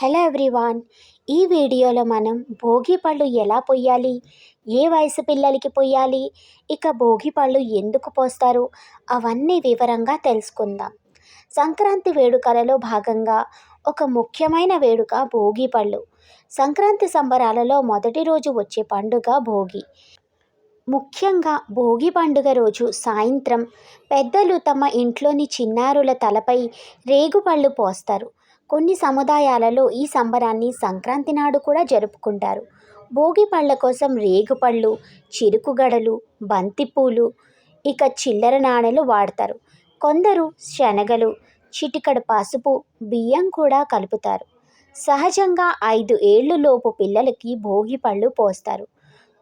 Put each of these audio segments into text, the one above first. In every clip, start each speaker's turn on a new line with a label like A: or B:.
A: Hello everyone ఈ వీడియోలో మనం భోగి పళ్ళు ఎలా పొయ్యాలి? ఏ వయసు పిల్లలకి పొయ్యాలి? ఇక భోగి పళ్ళు ఎందుకు పోస్తారు? అవన్నీ వివరంగా తెలుసుకుందాం. సంక్రాంతి వేడుకలలో భాగంగా ఒక ముఖ్యమైన వేడుక భోగి పళ్ళు. సంక్రాంతి సంబరాలలో మొదటి రోజు వచ్చే పండుగ భోగి. ముఖ్యంగా భోగి పండుగ రోజు సాయంత్రం పెద్దలు తమ ఇంట్లోని చిన్నారుల తలపై రేగుపళ్ళు పోస్తారు. కొన్ని సముదాయాలలో ఈ సంబరాన్ని సంక్రాంతి నాడు కూడా జరుపుకుంటారు. భోగి పళ్ళ కోసం రేగుపళ్ళు చిరుకుగడలు బంతిపూలు ఇక చిల్లర నాణెలు వాడతారు. కొందరు శనగలు చిటికడు పసుపు బియ్యం కూడా కలుపుతారు. సహజంగా ఐదు ఏళ్ళలోపు పిల్లలకి భోగి పళ్ళు పోస్తారు.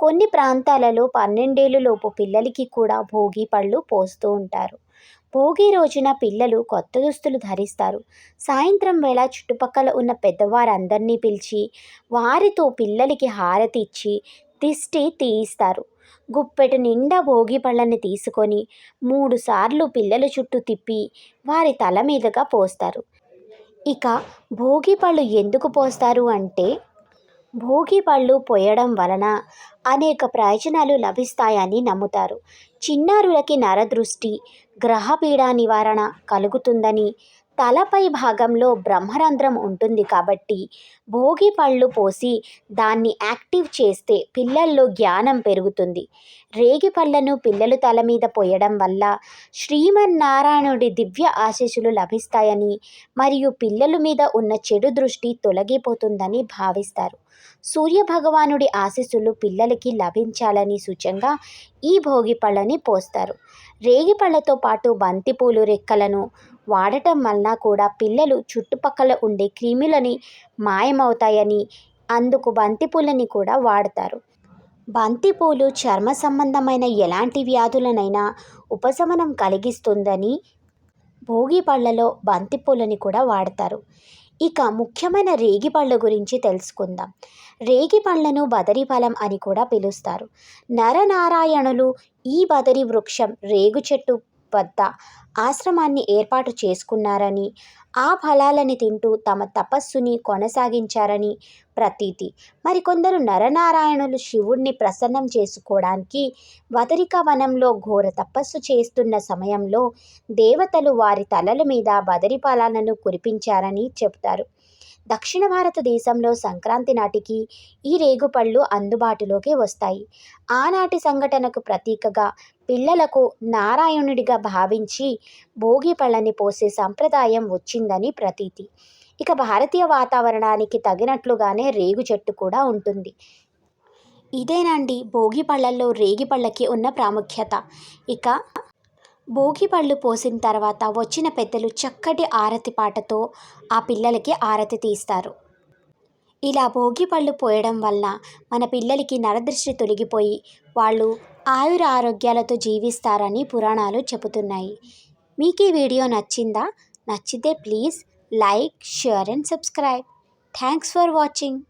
A: కొన్ని ప్రాంతాలలో పన్నెండేళ్ళలోపు పిల్లలకి కూడా భోగి పళ్ళు పోస్తూ ఉంటారు. భోగి రోజున పిల్లలు కొత్త దుస్తులు ధరిస్తారు. సాయంత్రం వేళ చుట్టుపక్కల ఉన్న పెద్దవారందరినీ పిలిచి వారితో పిల్లలకి హారతి ఇచ్చి దిష్టి తీయిస్తారు. గుప్పెట నిండా భోగి పళ్ళని తీసుకొని మూడుసార్లు పిల్లల చుట్టూ తిప్పి వారి తల మీదుగా పోస్తారు. ఇక భోగి పళ్ళు ఎందుకు పోస్తారు అంటే భోగి పళ్ళు పోయడం వలన అనేక ప్రయోజనాలు లభిస్తాయని నమ్ముతారు. చిన్నారులకి నరదృష్టి గ్రహపీడ నివారణ కలుగుతుందని తలపై భాగంలో బ్రహ్మరంధ్రం ఉంటుంది కాబట్టి భోగి పళ్ళు పోసి దాన్ని యాక్టివ్ చేస్తే పిల్లల్లో జ్ఞానం పెరుగుతుంది. రేగి పళ్ళను పిల్లలు తల మీద పోయడం వల్ల శ్రీమన్నారాయణుడి దివ్య ఆశీస్సులు లభిస్తాయని మరియు పిల్లల మీద ఉన్న చెడు దృష్టి తొలగిపోతుందని భావిస్తారు. సూర్యభగవానుడి ఆశీస్సులు పిల్లలకి లభించాలని సూచంగా ఈ భోగి పళ్ళని పోస్తారు. రేగి పళ్ళతో పాటు బంతిపూలు రెక్కలను వాడటం వలన కూడా పిల్లలు చుట్టుపక్కల ఉండే క్రిములని మాయమవుతాయని అందుకు బంతిపూలని కూడా వాడతారు. బంతిపూలు చర్మ సంబంధమైన ఎలాంటి వ్యాధులనైనా ఉపశమనం కలిగిస్తుందని భోగి పళ్ళలో బంతిపూలని కూడా వాడతారు. ఇక ముఖ్యమైన రేగి పళ్ళ గురించి తెలుసుకుందాం. రేగి పళ్ళను బదరి ఫలం అని కూడా పిలుస్తారు. నరనారాయణులు ఈ బదరి వృక్షం రేగు చెట్టు వద్ద ఆశ్రమాన్ని ఏర్పాటు చేసుకున్నారని ఆ ఫలాలని తింటూ తమ తపస్సుని కొనసాగించారని ప్రతీతి. మరికొందరు నరనారాయణులు శివుణ్ణి ప్రసన్నం చేసుకోవడానికి వదరిక వనంలో ఘోర తపస్సు చేస్తున్న సమయంలో దేవతలు వారి తలల మీద బదరి ఫలాలను కురిపించారని చెబుతారు. దక్షిణ భారతదేశంలో సంక్రాంతి నాటికి ఈ రేగుపళ్ళు అందుబాటులోకి వస్తాయి. ఆనాటి సంఘటనకు ప్రతీకగా పిల్లలకు నారాయణుడిగా భావించి భోగి పళ్ళని పోసే సంప్రదాయం వచ్చిందని ప్రతీతి. ఇక భారతీయ వాతావరణానికి తగినట్లుగానే రేగు చెట్టు కూడా ఉంటుంది. ఇదేనండి భోగి పళ్ళల్లో రేగి పళ్ళకి ఉన్న ప్రాముఖ్యత. ఇక భోగి పళ్ళు పోసిన తర్వాత వచ్చిన పెద్దలు చక్కటి ఆరతి పాటతో ఆ పిల్లలకి ఆరతి తీస్తారు. ఇలా భోగి పళ్ళు పోయడం వల్ల మన పిల్లలకి నరదృష్టి తొలగిపోయి వాళ్ళు ఆయుర ఆరోగ్యాలతో జీవిస్తారని పురాణాలు చెబుతున్నాయి. మీకు ఈ వీడియో నచ్చిందా? నచ్చితే please like share and subscribe. Thanks for watching.